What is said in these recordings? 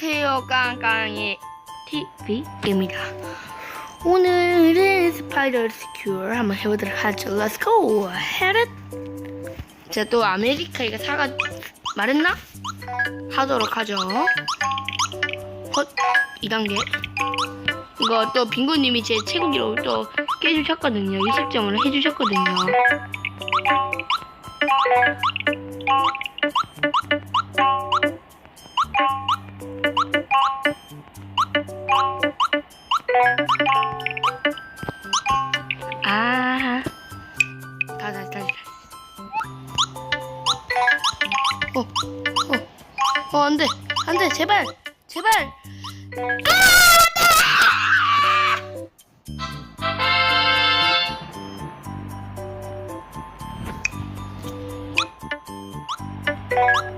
안녕하세요. 깡깡이 TV입니다. 오늘은 스파이더 스큐어 한번 해보도록 하죠. Let's go. 헤렛 제가 또 아메리카이가 사가 말했나? 하도록 하죠. 헛 2단계. 이거 또 빙고님이 제 최고 기록을 또 깨주셨거든요. 20점을 해주셨거든요 어, 어, 어, 안 돼, 안 돼, 제발, 제발. No.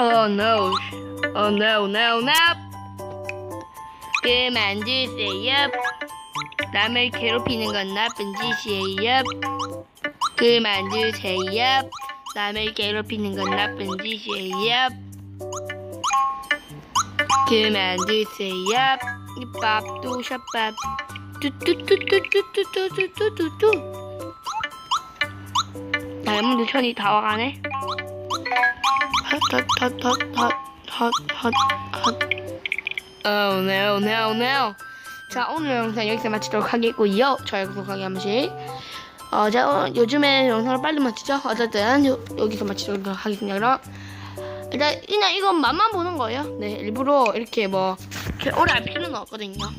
Oh no. Oh no, no, no. 그만 두세요. 남을 괴롭히는 건 나쁜 짓이에요. 그만 두세요. 남을 괴롭히는 건 나쁜 짓이에요. 그만 두세요. 이 밥도 샷밥. 뚜뚜뚜뚜뚜뚜뚜뚜뚜뚜뚜. 다이아몬드 천이 다 와가네. 헛헛헛헛헛헛헛 no no no 자 오늘 영상 여기서 마치도록 하겠고요 좋아요 구독하기 한 번씩 어, 자 어, 요즘에 영상을 빨리 마치죠 어쨌든 요, 여기서 마치도록 하겠습니다 그럼 일단 그냥 이건 맛만 보는 거예요 네 일부러 이렇게 뭐 이렇게 오래 할 필요는 없거든요 이렇게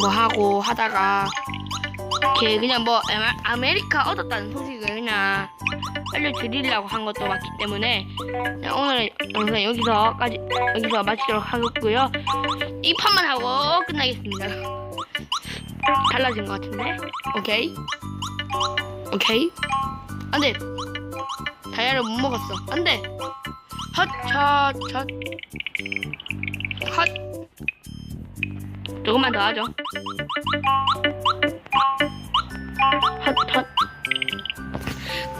뭐 하고 하다가 이렇게 그냥 뭐 아메- 아메리카 얻었다는 소식을 그냥 알려드리려고 한 것도 맞기 때문에 오늘 영상 여기서까지 여기서 마치도록 하겠고요. 이 판만 하고 끝나겠습니다. 달라진 것 같은데? 오케이, 오케이. 안돼. 다이아를 못 먹었어. 안돼. 헛, 첫, 첫. 헛. 조금만 더 하죠. 헛, 헛.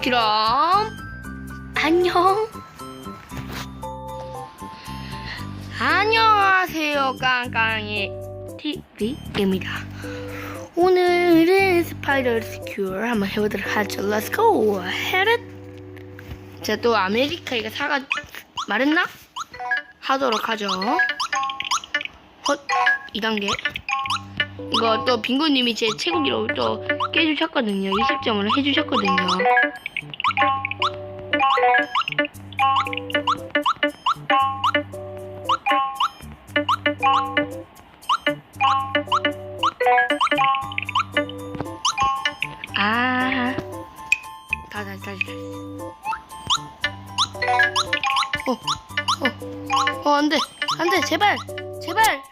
그럼 안녕. 안녕하세요, 깡깡이 TV입니다. 오늘은 스파이더 스큐어 한번 해보도록 하죠. Let's go. 헤렛. 제가 또 아메리카이가 사가 말했나? 하도록 하죠. 헛 2단계. 이거 또 빙고님이 제 최고 기록을 또 깨주셨거든요. 20점을 해주셨거든요. 아, 다시, 다시, 다시. 어, 어, 어, 안 돼, 안 돼, 제발, 제발.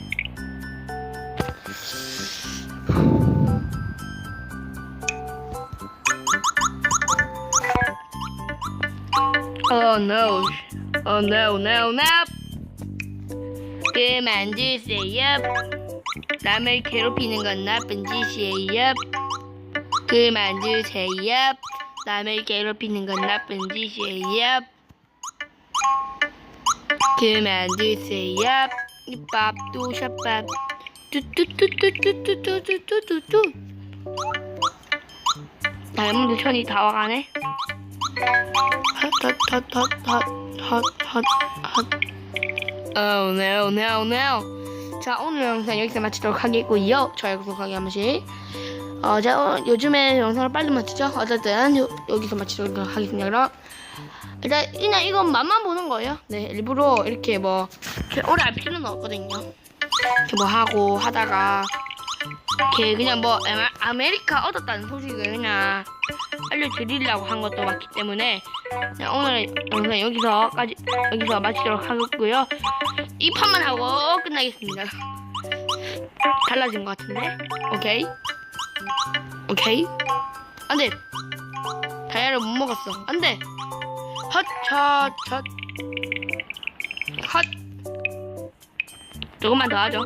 Oh no. Oh no, no, no. 그만 두세요. 남을 괴롭히는 건 나쁜 짓이에요. 그만 두세요. 남을 괴롭히는 건 나쁜 짓이에요. 그만 두세요. 이 밥도 샷밥. 뚜뚜뚜뚜뚜뚜뚜뚜뚜뚜. 다이아몬드 천이 다 와가네. 핫핫핫핫핫핫핫 Oh no no no 자 오늘 영상 여기서 마치도록 하겠고요. 좋아요 구독하기 한 번씩. 어, 자 어, 요즘에 영상을 빨리 마치죠? 어쨌든 요, 여기서 마치도록 하겠습니다 그럼. 일단 그냥 이건 맛만 보는 거예요. 네 일부러 이렇게 뭐 이렇게 오래 할 필요는 없거든요. 이렇게 뭐 하고 하다가 이렇게 그냥 뭐 아메- 아메리카 얻었다는 소식을 그냥 알려드리려고 한 것도 맞기 때문에 그냥 오늘 영상 여기서까지 여기서 마치도록 하겠고요. 이 판만 하고 끝나겠습니다. 달라진 것 같은데? 오케이. 오케이. 안 돼. 다이아를 못 먹었어. 안 돼. 헛, 첫, 첫. 헛. 조금만 더 하죠.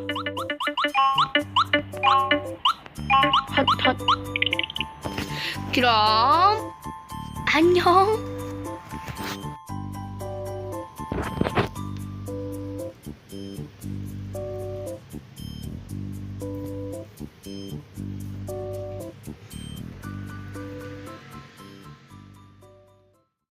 헛, 헛. 그럼 안녕.